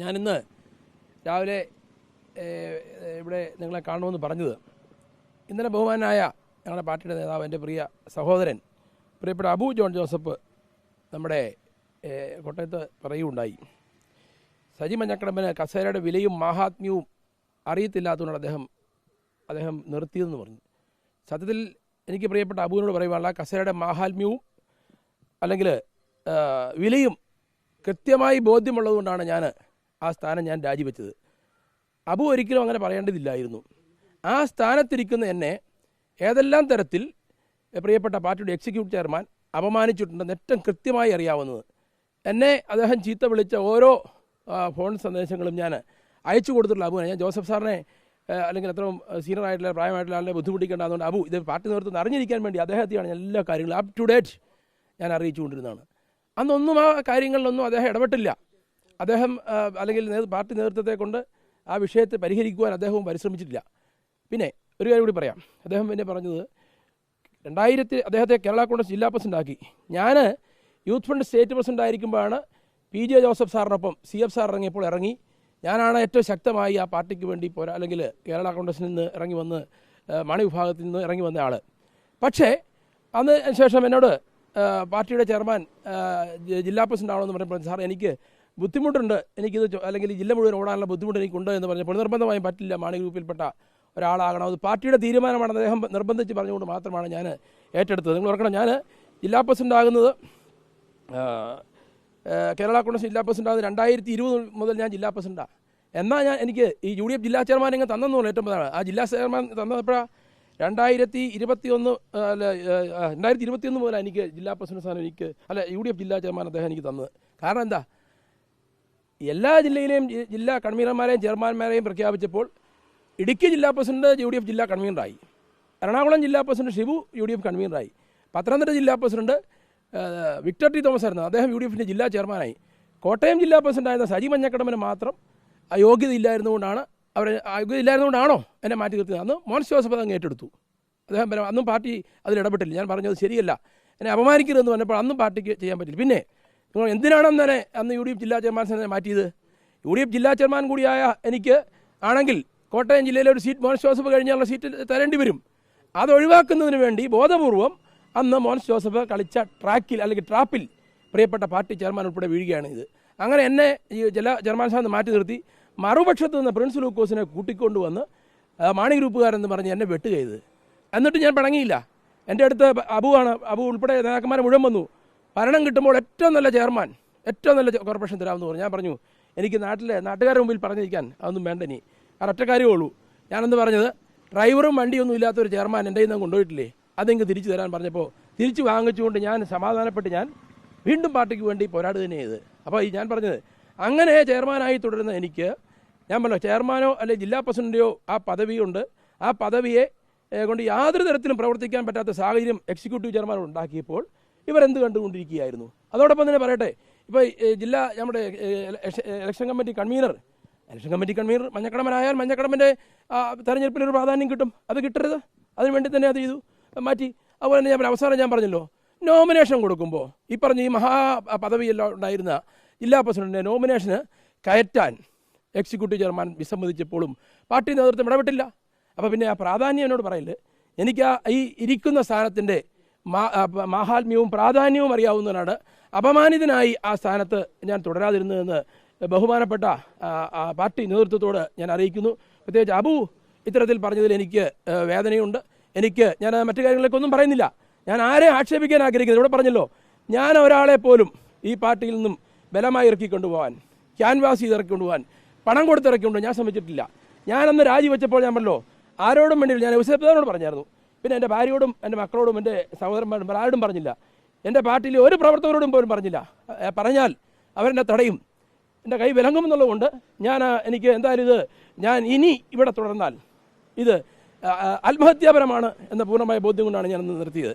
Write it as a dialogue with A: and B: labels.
A: ഞാനിന്ന് രാവിലെ ഇവിടെ നിങ്ങളെ കാണണമെന്ന് പറഞ്ഞത് ഇന്നലെ ബഹുമാനായ ഞങ്ങളുടെ പാർട്ടിയുടെ നേതാവ് എന്റെ പ്രിയ സഹോദരൻ പ്രിയപ്പെട്ട അബു ജോൺ ജോസഫ് നമ്മുടെ കോട്ടയത്ത് പറയുകയുണ്ടായി. സജി മഞ്ഞക്കടമ്പന് കസേരയുടെ വിലയും മാഹാത്മ്യവും അറിയത്തില്ലാത്തതുകൊണ്ട് അദ്ദേഹം അദ്ദേഹം നിർത്തിയതെന്ന് പറഞ്ഞു. സത്യത്തിൽ എനിക്ക് പ്രിയപ്പെട്ട അബുവിനോട് പറയുവാനുള്ള കസേരയുടെ മാഹാത്മ്യവും അല്ലെങ്കിൽ വിലയും കൃത്യമായി ബോധ്യമുള്ളതുകൊണ്ടാണ് ഞാൻ ആ സ്ഥാനം ഞാൻ രാജിവെച്ചത്. അബു ഒരിക്കലും അങ്ങനെ പറയേണ്ടതില്ലായിരുന്നു. ആ സ്ഥാനത്തിരിക്കുന്ന എന്നെ ഏതെല്ലാം തരത്തിൽ പ്രിയപ്പെട്ട പാർട്ടിയുടെ എക്സിക്യൂട്ടീവ് ചെയർമാൻ അപമാനിച്ചിട്ടുണ്ടെന്ന് ഏറ്റവും കൃത്യമായി അറിയാവുന്നത്. എന്നെ അദ്ദേഹം ചീത്ത വിളിച്ച ഓരോ ഫോൺ സന്ദേശങ്ങളും ഞാൻ അയച്ചു കൊടുത്തിട്ടുള്ള അബുവിനെ. ഞാൻ ജോസഫ് സാറിനെ അല്ലെങ്കിൽ അത്രയും സീനിയർ ആയിട്ടുള്ള പ്രായമായിട്ടുള്ള ആളെ ബുദ്ധിമുട്ടിക്കേണ്ട. അതുകൊണ്ട് അബു ഇത് പാർട്ടി നേതൃത്വം അറിഞ്ഞിരിക്കാൻ വേണ്ടി അദ്ദേഹത്തെയാണ് ഞാൻ എല്ലാ കാര്യങ്ങളും അപ് ടു ഡേറ്റ് ഞാൻ അറിയിച്ചുകൊണ്ടിരുന്നതാണ്. അന്നൊന്നും ആ കാര്യങ്ങളിലൊന്നും അദ്ദേഹം ഇടപെട്ടില്ല. അദ്ദേഹം അല്ലെങ്കിൽ പാർട്ടി നേതൃത്വത്തെ കൊണ്ട് ആ വിഷയത്തെ പരിഹരിക്കുവാൻ അദ്ദേഹവും പരിശ്രമിച്ചിട്ടില്ല. പിന്നെ ഒരു കാര്യം കൂടി പറയാം. അദ്ദേഹം പിന്നെ പറഞ്ഞത് രണ്ടായിരത്തി അദ്ദേഹത്തെ കേരള കോൺഗ്രസ് ജില്ലാ പ്രസിഡന്റ് ആക്കി. ഞാൻ യൂത്ത് ഫണ്ട് സ്റ്റേറ്റ് പ്രസിഡന്റ് ആയിരിക്കുമ്പോഴാണ് പി ജെ ജോസഫ് സാറിനൊപ്പം സി എഫ് സാർ ഇറങ്ങിയപ്പോൾ ഇറങ്ങി. ഞാനാണ് ഏറ്റവും ശക്തമായി ആ പാർട്ടിക്ക് വേണ്ടി പോരാ അല്ലെങ്കിൽ കേരള കോൺഗ്രസിൽ നിന്ന് ഇറങ്ങി വന്ന് മണി വിഭാഗത്തിൽ നിന്ന് ഇറങ്ങി വന്ന ആൾ പക്ഷേ അന്ന് ശേഷം എന്നോട് പാർട്ടിയുടെ ചെയർമാൻ ജില്ലാ പ്രസിഡന്റ് ആണോ എന്ന് പറഞ്ഞപ്പോൾ സാർ എനിക്ക് ബുദ്ധിമുട്ടുണ്ട്. എനിക്കിത് അല്ലെങ്കിൽ ജില്ല മുഴുവൻ ഓടാനുള്ള ബുദ്ധിമുട്ട് എനിക്കുണ്ട് എന്ന് പറഞ്ഞപ്പോൾ നിർബന്ധമായും പറ്റില്ല. മാണി ഗ്രൂപ്പിൽപ്പെട്ട ഒരാളാകണം. അത് പാർട്ടിയുടെ തീരുമാനമാണ് അദ്ദേഹം നിർബന്ധിച്ച് പറഞ്ഞുകൊണ്ട് മാത്രമാണ് ഞാൻ ഏറ്റെടുത്തത്. നിങ്ങൾ ഓർക്കണം ഞാൻ ജില്ലാ പ്രസിഡന്റ് ആകുന്നത് കേരള കോൺഗ്രസ് ജില്ലാ പ്രസിഡന്റ് ആകുന്നത് രണ്ടായിരത്തി ഇരുപത് മുതൽ ഞാൻ ജില്ലാ പ്രസിഡന്റാണ് എന്നാൽ ഞാൻ എനിക്ക് ഈ യു ഡി എഫ് ജില്ലാ ചെയർമാൻ ഇങ്ങനെ തന്നെന്നുള്ള ഏറ്റവും പ്രധാനമാണ് ആ ജില്ലാ ചെയർമാൻ തന്നപ്പോഴാണ് രണ്ടായിരത്തി ഇരുപത്തി ഒന്ന് അല്ല രണ്ടായിരത്തി ഇരുപത്തി ഒന്ന് മുതൽ എനിക്ക് ജില്ലാ പ്രസിഡന്റ് സ്ഥാനം എനിക്ക് അല്ല യു ഡി എഫ് ജില്ലാ ചെയർമാൻ അദ്ദേഹം എനിക്ക് തന്നത്. കാരണം എന്താ? എല്ലാ ജില്ലയിലെയും ജില്ലാ കൺവീനർമാരെയും ചെയർമാൻമാരെയും പ്രഖ്യാപിച്ചപ്പോൾ ഇടുക്കി ജില്ലാ പ്രസിഡന്റ് യു ഡി എഫ് ജില്ലാ കൺവീനറായി. എറണാകുളം ജില്ലാ president Shibu U D F കൺവീനറായി. Pathanamthitta ജില്ലാ പ്രസിഡന്റ് വിക്ടർ ടി തോമസ് ആയിരുന്നു. അദ്ദേഹം യു ഡി എഫിന്റെ ജില്ലാ ചെയർമാനായി. കോട്ടയം ജില്ലാ പ്രസിഡന്റ് ആയിരുന്ന സജി മഞ്ഞക്കടമ്പന് മാത്രം ആ യോഗ്യത ഇല്ലായിരുന്നുകൊണ്ടാണ് അവർ ഇല്ലായിരുന്നുകൊണ്ടാണോ എന്നെ മാറ്റി നിർത്തിയത്? അന്ന് മോൻസ് ജോസഫ് അതങ്ങ് ഏറ്റെടുത്തു. അദ്ദേഹം അന്നും പാർട്ടി അതിൽ ഇടപെട്ടില്ല. ഞാൻ പറഞ്ഞത് ശരിയല്ല. എന്നെ അപമാനിക്കരുതെന്ന് പറഞ്ഞപ്പോൾ അന്നും പാർട്ടിക്ക് ചെയ്യാൻ പറ്റില്ല. പിന്നെ നിങ്ങൾ എന്തിനാണെന്ന് തന്നെ അന്ന് യു ഡി എഫ് ജില്ലാ ചെയർമാൻ തന്നെ മാറ്റിയത്? യു ഡി എഫ് ജില്ലാ ചെയർമാൻ കൂടിയായ എനിക്ക് ആണെങ്കിൽ കോട്ടയം ജില്ലയിലെ ഒരു സീറ്റ് മോൻസ് ജോസഫ് കഴിഞ്ഞാലുള്ള സീറ്റ് തരേണ്ടി വരും. അത് ഒഴിവാക്കുന്നതിന് വേണ്ടി ബോധപൂർവം അന്ന് മോൻസ് ജോസഫ് കളിച്ച ട്രാക്കിൽ അല്ലെങ്കിൽ ട്രാപ്പിൽ പ്രിയപ്പെട്ട പാർട്ടി ചെയർമാൻ ഉൾപ്പെടെ വീഴുകയാണ് ഇത് അങ്ങനെ എന്നെ ഈ ജില്ലാ ചെയർമാൻ സ്ഥാനത്ത് മാറ്റി നിർത്തി. മറുപക്ഷത്ത് നിന്ന് പ്രിൻസ് ലൂക്കോസിനെ കൂട്ടിക്കൊണ്ടുവന്ന് വന്ന് മാണി ഗ്രൂപ്പുകാരെന്ന് പറഞ്ഞ് എന്നെ വെട്ട് ചെയ്ത് എന്നിട്ട് ഞാൻ പിണങ്ങിയില്ല. എന്റെ അടുത്ത് അബുവാണ് അബു ഉൾപ്പെടെ നേതാക്കന്മാരെ മുഴുവൻ വന്നു. ഭരണം കിട്ടുമ്പോൾ ഏറ്റവും നല്ല ചെയർമാൻ ഏറ്റവും നല്ല കോർപ്പറേഷൻ തരാമെന്ന് പറഞ്ഞു. ഞാൻ പറഞ്ഞു എനിക്ക് നാട്ടിലെ നാട്ടുകാരുടെ മുമ്പിൽ പറഞ്ഞിരിക്കാൻ അതൊന്നും വേണ്ട ഇനി. കാരണം ഒറ്റ കാര്യമേ ഉള്ളൂ. ഞാനെന്ന് പറഞ്ഞത്? ഡ്രൈവറും വണ്ടിയൊന്നും ഇല്ലാത്തൊരു ചെയർമാൻ എന്റെ നിന്ന് കൊണ്ടുപോയിട്ടില്ലേ? അതെങ്കിൽ തിരിച്ചു തരാൻ പറഞ്ഞപ്പോൾ തിരിച്ചു വാങ്ങിച്ചുകൊണ്ട് ഞാൻ സമാധാനപ്പെട്ട് ഞാൻ വീണ്ടും പാർട്ടിക്ക് വേണ്ടി പോരാടുക തന്നെ ചെയ്ത് അപ്പോൾ ഈ ഞാൻ പറഞ്ഞത് അങ്ങനെ ചെയർമാനായി തുടരുന്ന എനിക്ക് ഞാൻ പറഞ്ഞു ചെയർമാനോ അല്ലെ ജില്ലാ പ്രസിഡന്റോ ആ പദവിയുണ്ട്. ആ പദവിയെ കൊണ്ട് യാതൊരു തരത്തിലും പ്രവർത്തിക്കാൻ പറ്റാത്ത സാഹചര്യം എക്സിക്യൂട്ടീവ് ചെയർമാൻ ഉണ്ടാക്കിയപ്പോൾ ഇവരെന്ത് കണ്ടുകൊണ്ടിരിക്കുകയായിരുന്നു. അതോടൊപ്പം തന്നെ പറയട്ടെ ഇപ്പോൾ ജില്ലാ നമ്മുടെ election committee convener election committee convener മഞ്ഞക്കടമ്പനായാൽ മഞ്ഞക്കടമ്പന്റെ തെരഞ്ഞെടുപ്പിൽ ഒരു പ്രാധാന്യം കിട്ടും. അത് കിട്ടരുത്. അതിനുവേണ്ടി തന്നെ അത് ചെയ്തു. മാറ്റി. അതുപോലെ തന്നെ ഞാൻ അവസാനം ഞാൻ പറഞ്ഞല്ലോ നോമിനേഷൻ കൊടുക്കുമ്പോൾ ഈ പറഞ്ഞ ഈ മഹാ പദവിയെല്ലാം ഉണ്ടായിരുന്ന ജില്ലാ പ്രസിഡന്റിന്റെ നോമിനേഷന് കയറ്റാൻ എക്സിക്യൂട്ടീവ് ചെയർമാൻ വിസമ്മതിച്ചപ്പോഴും പാർട്ടി നേതൃത്വം ഇടപെട്ടില്ല. അപ്പോൾ പിന്നെ ആ പ്രാധാന്യം എന്നോട് പറയില്ല എനിക്ക് ആ ഈ ഇരിക്കുന്ന സ്ഥാനത്തിന്റെ മാഹാത്മ്യവും പ്രാധാന്യവും അറിയാവുന്നതിനാണ് അപമാനിതനായി ആ സ്ഥാനത്ത് ഞാൻ തുടരാതിരുന്നതെന്ന് ബഹുമാനപ്പെട്ട പാർട്ടി നേതൃത്വത്തോട് ഞാൻ അറിയിക്കുന്നു. പ്രത്യേകിച്ച് അബു ഇത്തരത്തിൽ പറഞ്ഞതിൽ എനിക്ക് വേദനയുണ്ട്. എനിക്ക് ഞാൻ മറ്റു കാര്യങ്ങളൊക്കെ കാര്യങ്ങളിലേക്കൊന്നും പറയുന്നില്ല. ഞാൻ ആരെ ആക്ഷേപിക്കാൻ ആഗ്രഹിക്കുന്നത് ഇവിടെ പറഞ്ഞല്ലോ ഞാൻ ഒരാളെ പോലും ഈ പാർട്ടിയിൽ നിന്നും ബലമായി ഇറക്കി കൊണ്ടുപോകാൻ ക്യാൻവാസ് ചെയ്ത് ഇറക്കി കൊണ്ടുപോകാൻ പണം കൊടുത്ത് ഇറക്കി കൊണ്ടുപോകാൻ ഞാൻ ശ്രമിച്ചിട്ടില്ല. ഞാനന്ന് രാജിവെച്ചപ്പോൾ ഞാൻ പറഞ്ഞല്ലോ ആരോടും വേണ്ടിയില്ല. ഞാൻ യുസഫിനോട് പറഞ്ഞായിരുന്നു. പിന്നെ എന്റെ ഭാര്യയോടും എന്റെ മക്കളോടും എന്റെ സഹോദരന്മാരോടും ആരോടും പറഞ്ഞില്ല. എന്റെ പാർട്ടിയിലെ ഒരു പ്രവർത്തകരോടും പോലും പറഞ്ഞില്ല. പറഞ്ഞാൽ അവരെന്നെ തടയും. എന്റെ കൈ വിലങ്ങും എന്നുള്ളതുകൊണ്ട് ഞാൻ എനിക്ക് എന്തായാലും ഇത് ഞാൻ ഇനി ഇവിടെ തുടർന്നാൽ ഇത് ആത്മഹത്യാപരമാണ് എന്ന പൂർണമായ ബോധ്യം കൊണ്ടാണ് ഞാൻ നിർത്തിയത്.